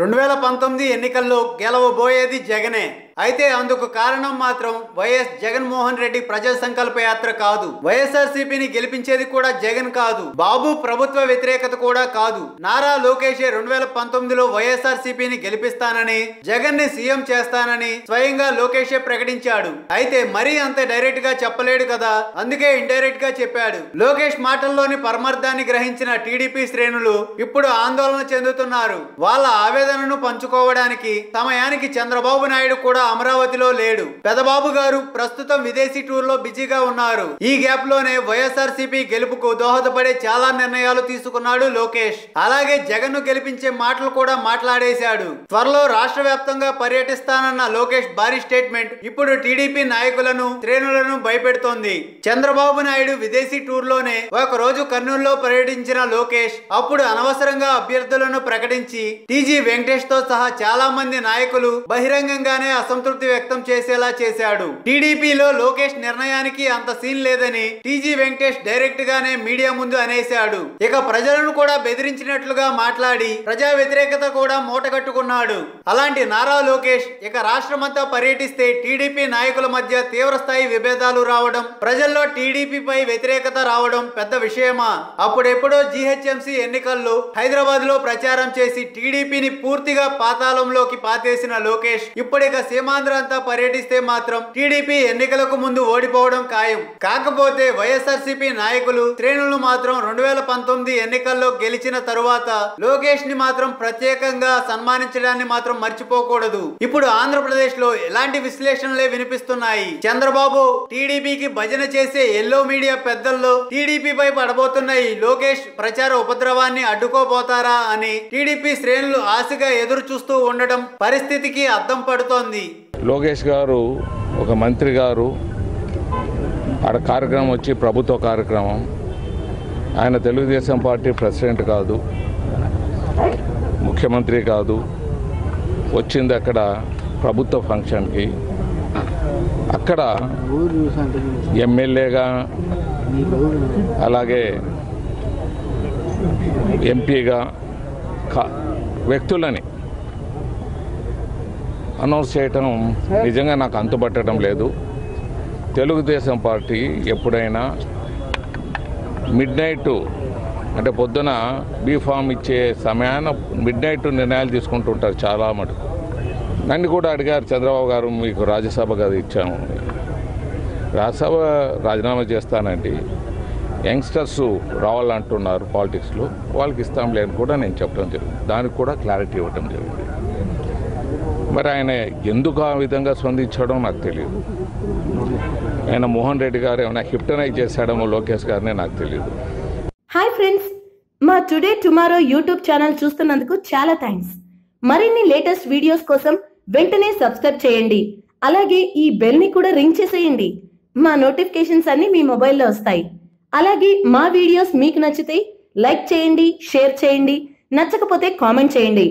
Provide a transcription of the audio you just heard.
రెండు వేల పంతొమ్మిది ఎన్నికల్లో గెలవబోయేది జగనే. అయితే అందుకు కారణం మాత్రం వైఎస్ జగన్మోహన్ రెడ్డి ప్రజా సంకల్ప యాత్ర కాదు. వైఎస్ఆర్సీపీని గెలిపించేది కూడా జగన్ కాదు. బాబు ప్రభుత్వ వ్యతిరేకత కూడా కాదు. నారా లోకేష్ రెండు వేల పంతొమ్మిదిలో వైఎస్ఆర్సీపీని గెలిపిస్తానని జగన్ని సీఎం చేస్తానని స్వయంగా లోకేషే ప్రకటించాడు. అయితే మరీ అంత డైరెక్ట్గా చెప్పలేడు కదా? అందుకే ఇండైరెక్ట్గా చెప్పాడు. లోకేష్ మాటల్లోని పరమార్థాన్ని గ్రహించిన టీడీపీ శ్రేణులు ఇప్పుడు ఆందోళన చెందుతున్నారు. వాళ్ళ ఆవేదనను పంచుకోవడానికి సమయానికి చంద్రబాబు నాయుడు కూడా అమరావతిలో లేడు. పెదబాబు గారు ప్రస్తుతం విదేశీ టూర్లో బిజీగా ఉన్నారు. ఈ గ్యాప్లోనే వైఎస్ఆర్ గెలుపుకు దోహదపడే చాలా నిర్ణయాలు తీసుకున్నాడు లోకేష్. అలాగే జగన్ను గెలిపించే మాటలు కూడా మాట్లాడేశాడు. త్వరలో రాష్ట్ర వ్యాప్తంగా పర్యటిస్తానన్న లోకేష్ భారీ స్టేట్మెంట్ ఇప్పుడు టీడీపీ నాయకులను శ్రేణులను భయపెడుతోంది. చంద్రబాబు నాయుడు విదేశీ టూర్లోనే ఒక రోజు కర్నూలులో పర్యటించిన లోకేష్ అప్పుడు అనవసరంగా అభ్యర్థులను ప్రకటించి టీజీ వెంకటేష్తో సహా చాలా మంది నాయకులు బహిరంగంగానే అసంతృప్తి వ్యక్తం చేసేలా చేశాడు. టీడీపీలో లోకేష్ నిర్ణయానికి అంత సీన్ లేదని టీజీ వెంకటేష్ డైరెక్ట్ గానే మీడియా ముందు అనేశాడు. ఇక ప్రజలను కూడా బెదిరించినట్లుగా మాట్లాడి ప్రజా వ్యతిరేకత కూడా మూటగట్టుకున్నాడు అలాంటి నారా లోకేష్ ఇక రాష్ట్రమంతా పర్యటిస్తే టీడీపీ నాయకుల మధ్య తీవ్ర స్థాయి విభేదాలు రావడం ప్రజల్లో టీడీపీపై వ్యతిరేకత రావడం పెద్ద విషయమా? అప్పుడెప్పుడో జీహెచ్ఎంసీ ఎన్నికల్లో హైదరాబాద్లో ప్రచారం చేసి టీడీపీని పూర్తిగా పాతాళంలోకి పాతేసిన లోకేష్ ఇప్పుడిక సీమాంధ్ర అంతా పర్యటిస్తే మాత్రం టీడీపీ ఎన్నికలకు ముందు ఓడిపోవడం ఖాయం. కాకపోతే వైఎస్ఆర్సీపీ నాయకులు శ్రేణులు మాత్రం రెండు వేల పంతొమ్మిది ఎన్నికల్లో గెలిచిన తరువాత లోకేష్ని మాత్రం ప్రత్యేకంగా సన్మానించడాన్ని మాత్రం మర్చిపోకూడదు. ఇప్పుడు ఆంధ్రప్రదేశ్లో ఎలాంటి విశ్లేషణలే వినిపిస్తున్నాయి? చంద్రబాబు టీడీపీకి భజన చేసే ఎల్లో మీడియా పెద్దల్లో టీడీపీపై పడబోతున్న ఈ లోకేష్ ప్రచార ఉపద్రవాన్ని అడ్డుకోబోతారా అని టీడీపీ శ్రేణులు ఆశగా ఎదురు చూస్తూ ఉండడం పరిస్థితికి అద్దం పడుతోంది. లోకేష్ గారు ఒక మంత్రి గారు ఆడ కార్యక్రమం వచ్చి ప్రభుత్వ కార్యక్రమం. ఆయన తెలుగుదేశం పార్టీ ప్రెసిడెంట్ కాదు ముఖ్యమంత్రి కాదు వచ్చింది అక్కడ ప్రభుత్వ ఫంక్షన్కి. అక్కడ ఎమ్మెల్యేగా అలాగే ఎంపీగా కా- వ్యక్తులని అనౌన్స్ చేయటం నిజంగా నాకు అంతుపట్టడం లేదు. తెలుగుదేశం పార్టీ ఎప్పుడైనా మిడ్ నైట్ అంటే పొద్దున బీఫామ్ ఇచ్చే సమయాన మిడ్ నైట్ నిర్ణయాలు తీసుకుంటుంటారు చాలా మటుకు. నన్ను కూడా అడిగారు చంద్రబాబు గారు మీకు రాజ్యసభ కదా ఇచ్చాము. రాజ్యసభ రాజీనామా చేస్తానండి. యంగ్స్టర్స్ రావాలంటున్నారు పాలిటిక్స్లో వాళ్ళకి ఇస్తాంలే అని కూడా నేను చెప్పడం జరిగింది. దానికి కూడా క్లారిటీ ఇవ్వడం జరిగింది. మరి ఆయన ఎందుకు ఆ విధంగా స్పందించడం నాకు తెలియదు. ఆయన మోహన్ రెడ్డి గారు ఏమైనా హిప్టనైజ్ చేశాడేమో లోకేష్ గారిని నాకు తెలియదు. హాయ్ ఫ్రెండ్స్ మా టుడే టుమారో యూట్యూబ్ ఛానల్ చూస్తున్నందుకు చాలా థ్యాంక్స్. మరిన్ని లేటెస్ట్ వీడియోస్ కోసం వెంటనే సబ్స్క్రైబ్ చేయండి. అలాగే ఈ బెల్ని కూడా రింగ్ చేసేయండి. మా నోటిఫికేషన్స్ అన్ని మీ మొబైల్లో వస్తాయి. అలాగే మా వీడియోస్ మీకు నచ్చితే లైక్ చేయండి షేర్ చేయండి నచ్చకపోతే కామెంట్ చేయండి.